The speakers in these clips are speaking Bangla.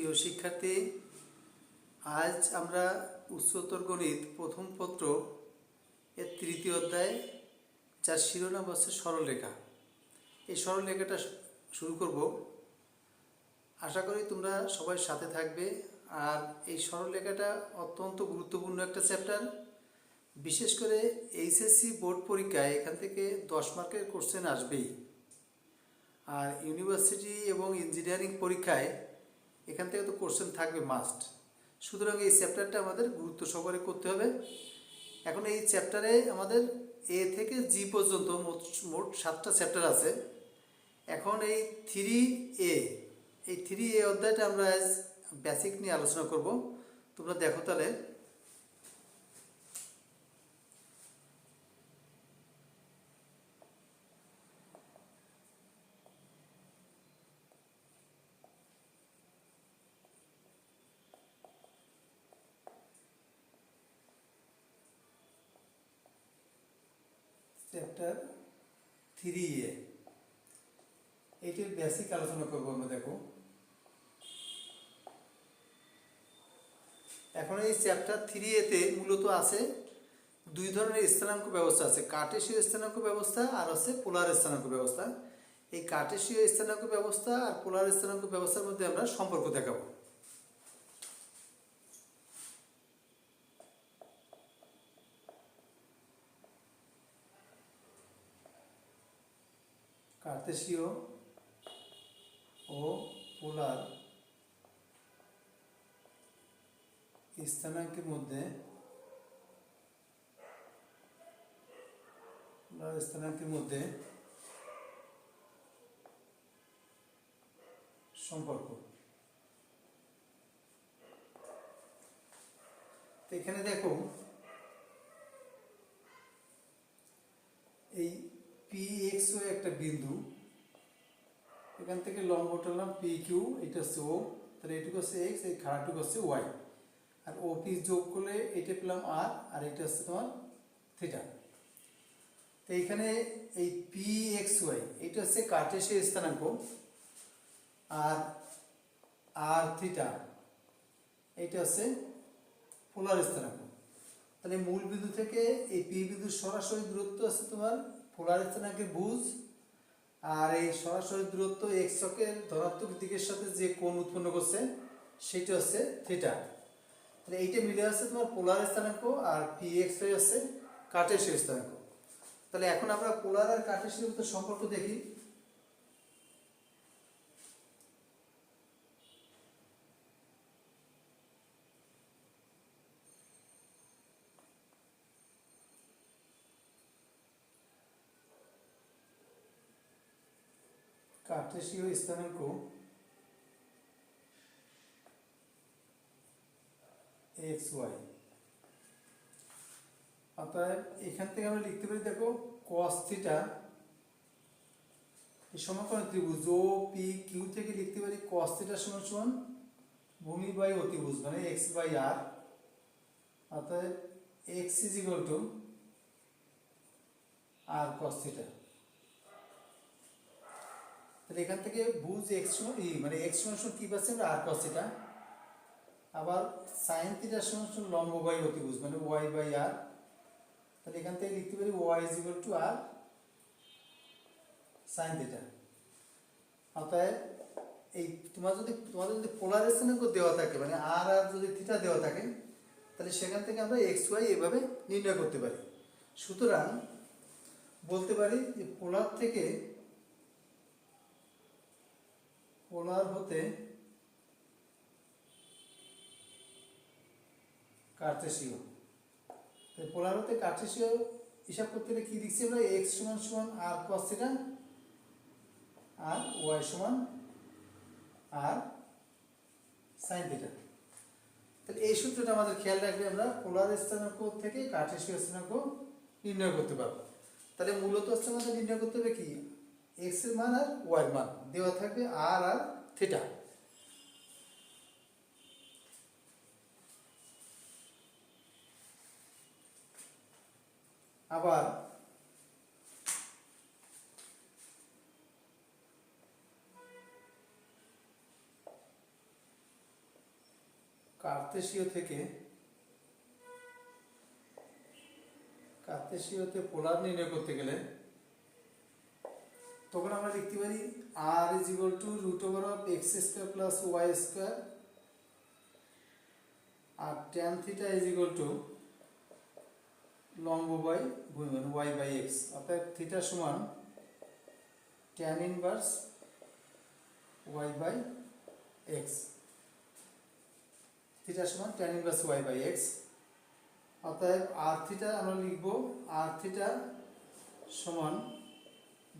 প্রিয় শিক্ষার্থী, আজ আমরা উচ্চতর গণিত প্রথম পত্র এর তৃতীয় অধ্যায় যার শিরোনাম হচ্ছে সরলরেখা। এই সরলরেখাটা শুরু করব। আশা করি তোমরা সবাই সাথে থাকবে। আর এই সরলরেখাটা অত্যন্ত গুরুত্বপূর্ণ একটা চ্যাপ্টার। বিশেষ করে এইচএসসি বোর্ড পরীক্ষায় এখান থেকে দশ মার্কের কোশ্চেন আসবেই। আর ইউনিভার্সিটি এবং ইঞ্জিনিয়ারিং পরীক্ষায় এখান থেকে তো কোশ্চেন থাকবে মাস্ট সুতরাং এই চ্যাপ্টারটা আমাদের গুরুত্ব সহকারে করতে হবে। এখন এই চ্যাপ্টারে আমাদের এ থেকে জি পর্যন্ত মোট মোট সাতটা চ্যাপ্টার আছে। এখন এই থ্রি এ এই থ্রি এ অধ্যায়টা আমরা বেসিক নিয়ে আলোচনা করব। তোমরা দেখো তাহলে। চ্যাপ্টার থ্রি এ। এইটির বেসিক আলোচনা করব আমরা, দেখো। এখন এই চ্যাপ্টার থ্রি এতে মূলত আছে দুই ধরনের স্থানাঙ্ক ব্যবস্থা আছে কার্টেশীয় স্থানাঙ্ক ব্যবস্থা আর আছে পোলার স্থানাঙ্ক ব্যবস্থা। এই কার্টেশীয় স্থানাঙ্ক ব্যবস্থা আর পোলার স্থানাঙ্ক ব্যবস্থার মধ্যে আমরা সম্পর্ক দেখাবো। কার্তেশীয় ও পোলার স্থানাঙ্কের মধ্যে স্থানাঙ্কের মধ্যে সম্পর্ক। এখানে দেখো এই পি এক্স ও একটা বিন্দু। এখান থেকে লম্ব টানলাম পি এটা হচ্ছে ও তাহলে এটুকু হচ্ছে এক্স এই খাড়াটুকু হচ্ছে ওয়াই আর ও পি যোগ করলে এটা পেলাম আর আর এটা হচ্ছে তোমার থিটা তো এইখানে এই পি এক্স ওয়াই এটা হচ্ছে কার্টেশীয় স্থানাঙ্ক। আর আর থিটা এইটা হচ্ছে পোলার স্থানাঙ্ক। তাহলে মূল বিন্দু থেকে এই পি বিন্দুর সরাসরি দূরত্ব আছে তোমার পোলার স্থানাঙ্কের বুঝ আর এই সরাসরি দূরত্ব এক্স অক্ষের ধনাত্মক দিকের সাথে যে কোণ উৎপন্ন করছে, সেটা হচ্ছে থিটা তাহলে এইটা মিলে আছে তোমার পোলার স্থানাঙ্ক আর পি এক্স হচ্ছে কাটের স্থানাঙ্ক। তাহলে এখন আমরা পোলার আর মধ্যে সম্পর্ক দেখি। কার্টেশীয় স্থানাঙ্ক এক্স ওয়াই অর্থাৎ এখান থেকে আমরা লিখতে পারি, দেখো কস থিটা এই সমকোণ ত্রিভুজ। ও পি কিউ থেকে লিখতে পারি কস থিটা সমান সমান ভূমি বাই অতিভুজ মানে এক্স বাই আর অর্থাৎ x is equal to r cos তাহলে এখান থেকে ভুজ এক্স মানে এক্স সমান কি পাচ্ছি আমরা? আর কস থিটা আবার সাইন থিটা সমান লম্ব বাই অতিভুজ মানে ওয়াই বাই আর তাহলে এখান থেকে লিখতে পারি y is equal to r sine theta অতএব এই তোমার যদি, তোমাদের যদি পোলার স্থানাঙ্ক দেওয়া থাকে মানে আর আর যদি থিটা দেওয়া থাকে, তাহলে সেখান থেকে আমরা এক্স ওয়াই এভাবে নির্ণয় করতে পারি। সুতরাং বলতে পারি যে পোলার থেকে পোলার হতে কার্টেসীয় পোলার হতে কার্টেসীয় হিসাব করতে গেলে কি লিখছি আমরা? এক্স সমান সমান আর কস আর ওয়াই সমান আর সাইন তাহলে এই সূত্রটা আমাদের খেয়াল রাখলে আমরা পোলার স্থানাঙ্ক থেকে কার্টেসীয় স্থানাঙ্ক নির্ণয় করতে পারব। তাহলে মূলত হচ্ছে আমাদের নির্ণয় করতে হবে কি? এক্সের মান আর ওয়াই মান। দেওয়া থাকবে আর আর থিটা আবার কার্তেশীয় থেকে কার্তেশীয়তে পোলার নির্ণয় করতে গেলে তখন আমরা লিখতে পারি r is equal to root over of x square plus y square R tan theta is equal to লম্ব বাই ভূমি ওয়াই বাই এক্স অর্থাৎ থিটা সমান tan inverse y by x theta সমান tan inverse y by x অতএব আর থিটা আমরা লিখব আর থিটা সমান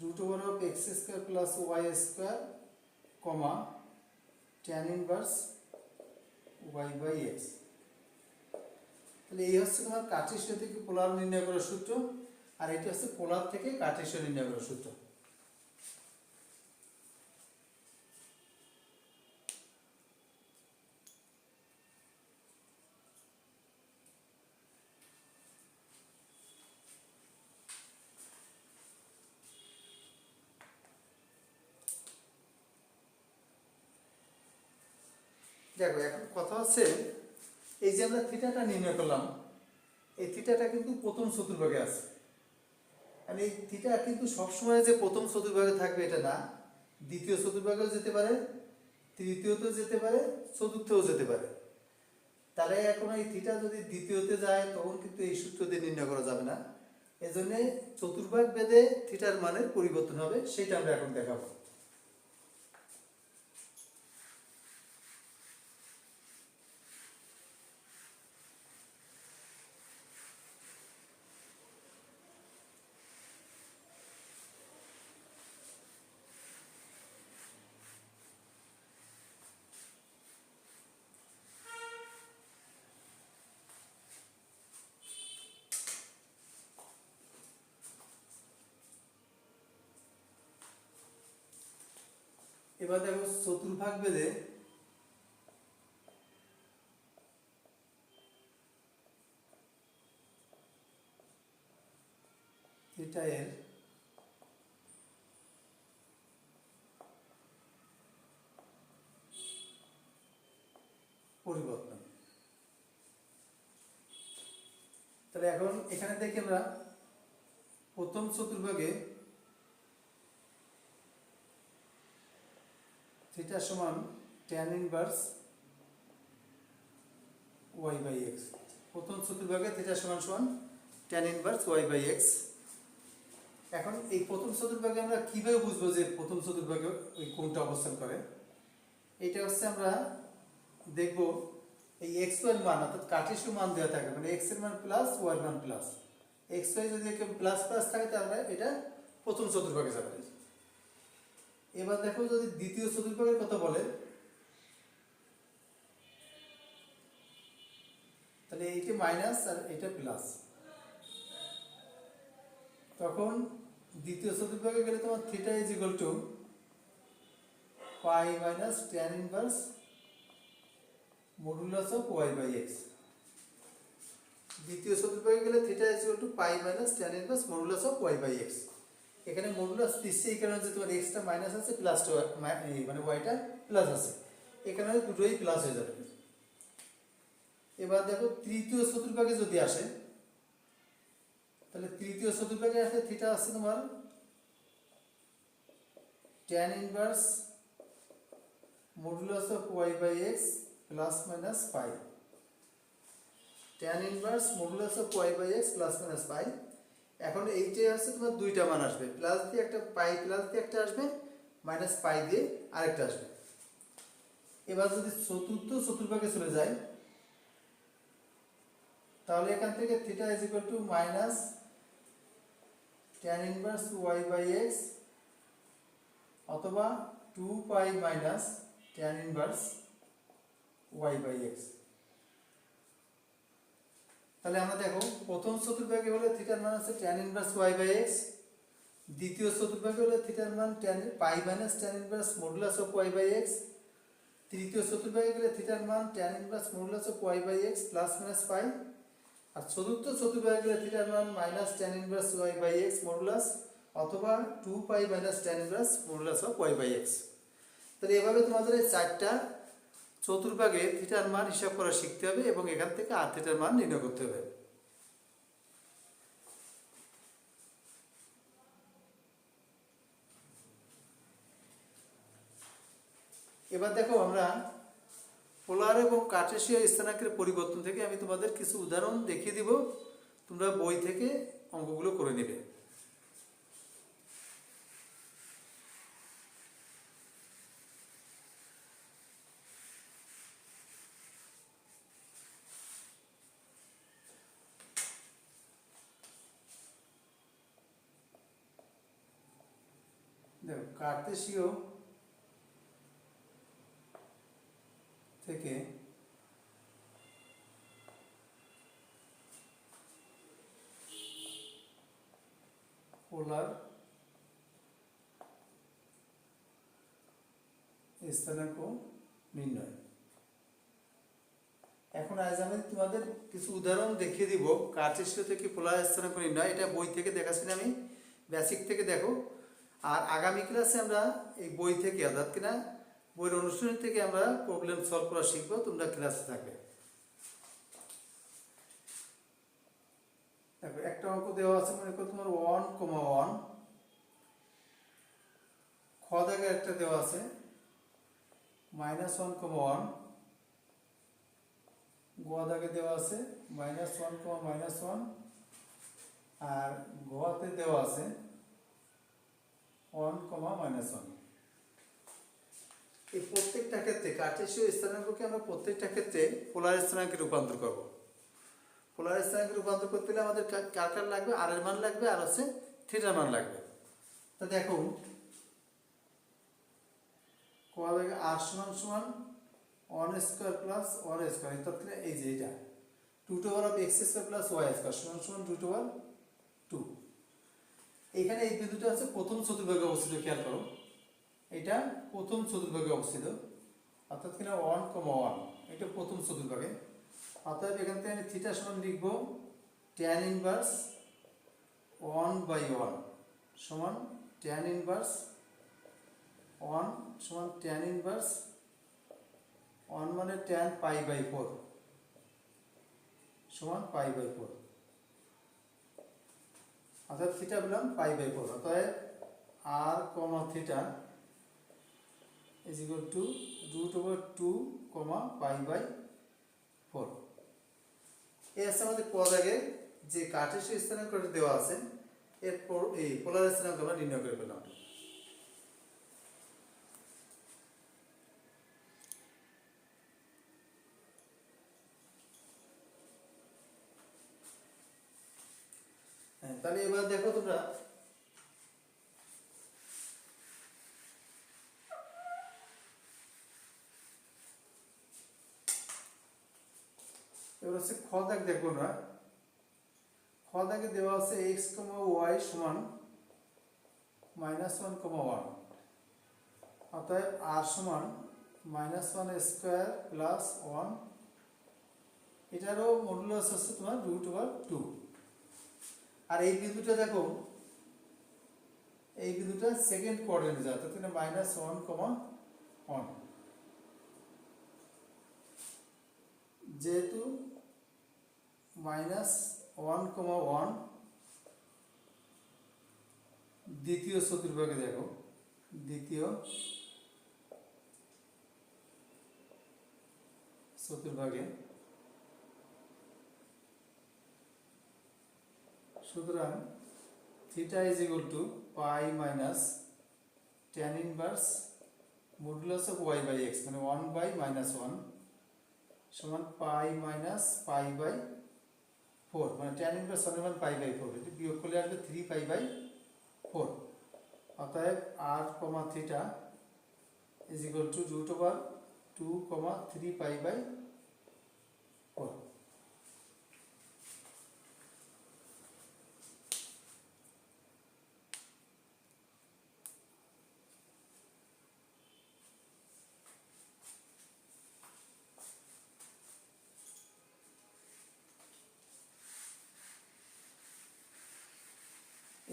root over of x square plus y square comma tan inverse y by x তাহলে এই হচ্ছে তোমার কার্টেশীয় থেকে পোলার নির্ণয় করার সূত্র, আর এটি হচ্ছে পোলার থেকে কার্টেশীয় নির্ণয় করার সূত্র দেখো এখন কথা হচ্ছে এই যে আমরা থিটাটা নির্ণয় করলাম, এই থিটাটা কিন্তু প্রথম চতুর্ভাগে আছে। আর এই থিটা কিন্তু সবসময় যে প্রথম চতুর্ভাগে থাকবে এটা না, দ্বিতীয় চতুর্ভাগেও যেতে পারে, তৃতীয়তেও যেতে পারে, চতুর্থেও যেতে পারে। তাহলে এখন এই থিটা যদি দ্বিতীয়তে যায়, তখন কিন্তু এই সূত্র দিয়ে নির্ণয় করা যাবে না। এজন্য চতুর্ভাগ বেদে থিটার মানের পরিবর্তন হবে, সেটা আমরা এখন দেখাবো। এবার দেখো চতুর্ভাগ বেদে এর। পরিবর্তন। তাহলে এখন এখানে দেখি আমরা প্রথম চতুর্ভাগে থিটা সমান tan inverse y by x প্রথম চতুর্ভাগে থিটা সমান সমান tan inverse y by x এখন এই প্রথম চতুর্ভাগে আমরা কীভাবে বুঝব যে প্রথম চতুর্ভাগে ওই কোনটা অবস্থান করে? এটা হচ্ছে আমরা দেখব এই এক্স ওয়াই মান, অর্থাৎ কার্টেশীয় মান দেওয়া থাকে মানে এক্সের মান প্লাস ওয়াই মান প্লাস এক্স ওয়াই যদি প্লাস প্লাস থাকে, তাহলে এটা প্রথম চতুর্ভাগে যাবে। এবার দেখো যদি দ্বিতীয় চতুর্ভাগের কথা বলে, তাহলে এইটা মাইনাস আর এটা প্লাস। তখন দ্বিতীয় চতুর্ভাগে গেলে তোমার theta is equal to pi minus tan inverse modulus of y by x দ্বিতীয় চতুর্ভাগে গেলে theta is equal to pi minus tan inverse modulus of y by x এখানে মডুলাস দিচ্ছে এই কারণে যে তোমার এক্সটা মাইনাস আছে প্লাসটা মানে ওয়াইটা প্লাস আছে। এখানে দুটোই প্লাস হয়ে যাবে। এবার দেখো তৃতীয় চতুর্ভাগে যদি আসে, তাহলে তৃতীয় চতুর্ভাগে আসলে থিটা আছে তোমার tan inverse modulus of y by x plus minus pi tan inverse modulus of y by x plus minus pi এখন এইটাই হচ্ছে তোমার দুইটা মান আসবে। প্লাস দিয়ে একটা পাই প্লাস দিয়ে একটা আসবে মাইনাস পাই দিয়ে আরেকটা আসবে। এবার যদি চতুর্থ, চতুর্ভাগে চলে যায় তাহলে এখান থেকে theta is equal to minus tan inverse y by x অথবা two pi minus tan inverse y by x তাহলে আমরা দেখো, প্রথম চতুর্ভাগে হলে থিটার মান আছে tan inverse y by x দ্বিতীয় চতুর্ভাগে হলে থিটার মান tan pi minus tan inverse modulus of y by x তৃতীয় চতুর্ভাগে গেলে থিটার মান tan inverse modulus of y by x plus minus pi আর চতুর্থ চতুর্ভাগে গেলে থিটার মান minus tan inverse y by x modulus অথবা two pi minus tan inverse modulus of y by x তাহলে এভাবে তোমাদের এই চারটা চতুর্ভাগে থিটার মান হিসাব করা শিখতে হবে এবং এখান থেকে আর থিটার মান নির্ণয় করতে হবে। এবার দেখো আমরা পোলার এবং কার্টেশীয় স্থানাঙ্কের পরিবর্তন থেকে আমি তোমাদের কিছু উদাহরণ দেখিয়ে দিব। তোমরা বই থেকে অঙ্কগুলো করে নেবে দেখো কার্তেশীয় থেকে পোলার স্থানাঙ্ক নির্ণয়। এখন আজ আমি তোমাদের কিছু উদাহরণ দেখিয়ে দিব কার্টেশীয় থেকে পোলার স্থানাঙ্ক নির্ণয়, এটা বই থেকে দেখাচ্ছি আমি বেসিক থেকে দেখো। আর আগামী ক্লাসে আমরা এই বই থেকে, অর্থাৎ কিনা বইয়ের অনুষ্ঠান থেকে আমরা প্রবলেম সলভ করা শিখব, তোমরা ক্লাসে থাকবে। দেখো, একটা অঙ্ক দেওয়া আছে, মনে করো তোমার ওয়ান কমা ওয়ান খ একটা দেওয়া আছে মাইনাস ওয়ান কমা ওয়ান গোয়া দাগে দেওয়া আছে minus one comma minus one আর গোয়াতে দেওয়া আছে ওয়ান কমা মাইনাস ওয়ান। এই প্রত্যেকটা ক্ষেত্রে কার্টেশীয় স্থানাঙ্ককে আমরা প্রত্যেকটা ক্ষেত্রে পোলার স্থানাঙ্কে রূপান্তর করব। পোলার স্থানাঙ্কে রূপান্তর করতে হলে আমাদের কার কার লাগবে? আর এর মান লাগবে আর হচ্ছে থিটার মান লাগবে। তা দেখো কোয়া লাগে আর সমান সমান one square plus one square. অর্থাৎ এই যে এটা two two of x square plus y square. সমান সমান টু টু টু। এখানে এই বিন্দুটা হচ্ছে প্রথম চতুর্ভাগে অবস্থিত, খেয়াল করো। এটা প্রথম চতুর্ভাগে অবস্থিত। অর্থাৎ কিনা ওয়ান কমা ওয়ান এটা প্রথম চতুর্ভাগে অর্থাৎ এখান থেকে আমি থিটা সমান লিখব tan inverse one by one সমান ট্যান ইনভার্স ওয়ান সমান ট্যান ইনভার্স ওয়ান মানে ট্যান পাই বাই ফোর সমান পাই বাই ফোর অর্থাৎ থিটা পেলাম পাই বাই ফোর অর্থাৎ r comma theta is equal to root over 2 comma pi by 4 এই আছে আমাদের পদ আগে যে কার্টেশীয় স্থানাঙ্ক দেওয়া আছে এরপর এই পোলার স্থানাঙ্ক আমরা নির্ণয় করে পেলাম হ্যাঁ তাহলে এবার দেখো তোমরা। এবার হচ্ছে খ দাগ দেখব না খ দাগে দেওয়া আছে এক্স কমা ওয়াই সমান মাইনাস ওয়ান কমা ওয়ান অতএব আর সমান minus one square plus one এটারও মডুলাস হচ্ছে তোমার রুট ওভার টু আর এই বিন্দুটা দেখো, এই বিন্দুটা সেকেন্ড কোয়ার্ডারে যায় অর্থাৎ মাইনাস ওয়ান কমা ওয়ান যেহেতু মাইনাস ওয়ান কমা ওয়ান দ্বিতীয় চতুর্ভাগে দেখো, দ্বিতীয় চতুর্ভাগে সুতরাং theta is equal to pi minus tan inverse modulus of y by x মানে ওয়ান বাই মাইনাস ওয়ান সমান pi minus pi by four মানে ট্যান ইনভার্স ওয়ান মান পাই বাই ফোর এটি বিয়োগ করলে আসবে থ্রি পাই বাই ফোর অতএব r comma theta is equal to root over two comma three pi by four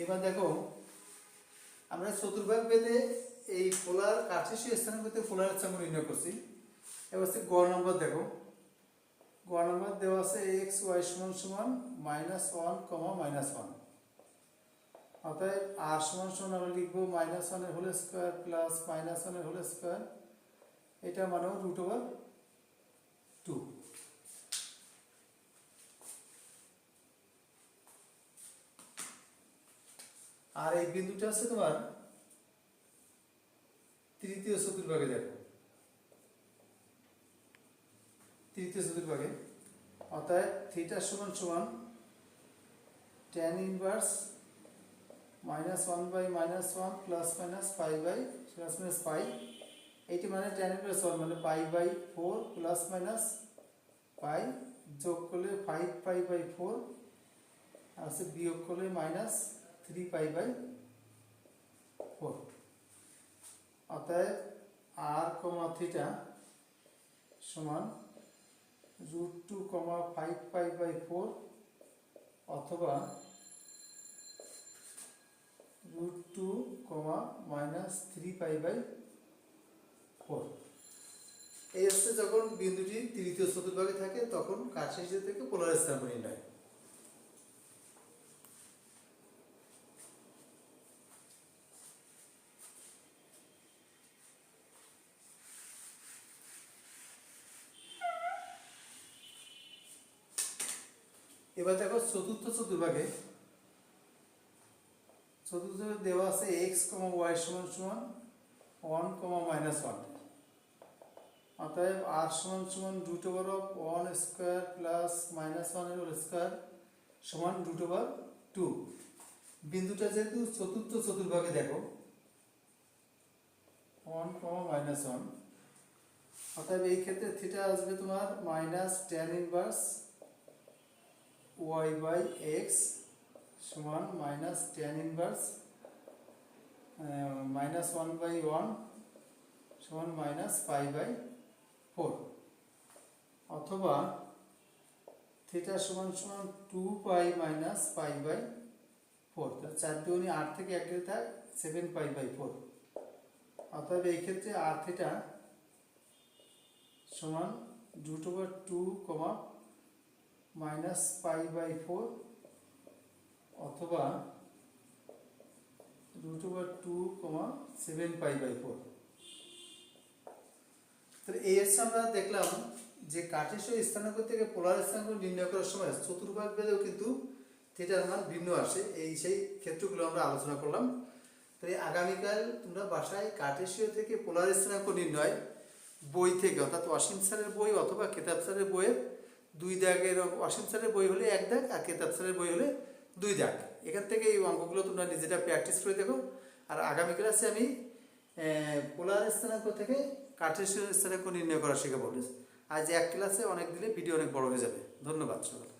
এবার দেখো, আমরা চতুর্ভাগ বেদে এই কার্টেশীয় স্থানের মধ্যে পোলার স্থান নির্ণয় করছি। এবার হচ্ছে গ নম্বর দেখো। গ নম্বর দেওয়া আছে এক্স ওয়াই সমান সমান minus one comma minus one অতএব আর সমান সমান আমরা লিখব মাইনাস ওয়ানের হোল স্কোয়ার প্লাস মাইনাস ওয়ানের হোল স্কোয়ার এটা মানে রুট ওভার টু আর এই বিন্দুটা আছে তোমার তৃতীয় চতুর্ভাগে, দেখো। তৃতীয় চতুর্ভাগে। অর্থাৎ থিটা সমান সমান tan inverse minus one by minus one plus minus pi by plus minus pi এইটি মানে টেন ইনভার্স ওয়ান মানে pi by four plus minus pi যোগ করলে ফাইভ পাই বাই ফোর আর হচ্ছে বিয়োগ করলে minus three pi by four অতএব আর কমা থিটা সমান root two comma five pi by four অথবা root two comma minus three pi by four এই হচ্ছে যখন বিন্দুটি তৃতীয় চতুর্ভাগে থাকে, তখন কাছে থেকে পোলার স্থান নির্ণয় এবার দেখো চতুর্থ চতুর্ভাগে, চতুর্থ দেওয়া আছে এক্স কমা ওয়াই সমান সমান ওয়ান কমা মাইনাস ওয়ান অতএব আর সমান সমান root over of one square plus minus ওয়ানের হোল স্কোয়ার সমান রুট ওভার টু বিন্দুটা যেহেতু চতুর্থ চতুর্ভাগে দেখো ওয়ান কমা মাইনাস ওয়ান অতএব এই ক্ষেত্রে থিটা আসবে তোমার minus tan inverse y by x সমান minus tan inverse minus one by one সমান মাইনাস পাই বাই ফোর অথবা থিটা সমান সমান two pi minus pi by four চার দুগুনি আট থেকে এক গেলে সেভেন পাই বাই ফোর অতএব এই ক্ষেত্রে আর থিটা সমান root over two comma minus pi by four অথবা root over two comma seven pi by four তাহলে এই হচ্ছে আমরা দেখলাম যে কার্টেসীয় স্থানাঙ্ক থেকে পোলার স্থানাঙ্ক নির্ণয় করার সময় চতুর্ভাগ ভেদেও কিন্তু থিটার মান ভিন্ন আসে। এই সেই ক্ষেত্রগুলো আমরা আলোচনা করলাম। তাই আগামীকাল তোমরা বাসায় কার্টেসীয় থেকে পোলার স্থানাঙ্ক নির্ণয় বই থেকে, অর্থাৎ অসীম স্যারের বই অথবা কেতাব স্যারের বইয়ের দুই দাগের অসীম স্যারের বই হলে এক দাগ আর কেতাব স্যারের বই হলে দুই দাগ। এখান থেকে এই অঙ্কগুলো তোমরা নিজেরা প্র্যাকটিস করে দেখো। আর আগামী ক্লাসে আমি পোলার স্থানাঙ্ক থেকে কাঠের স্থানাঙ্ক নির্ণয় করা শেখাবো। আজ এক ক্লাসে অনেক দিলে ভিডিও অনেক বড় হয়ে যাবে। ধন্যবাদ সবাই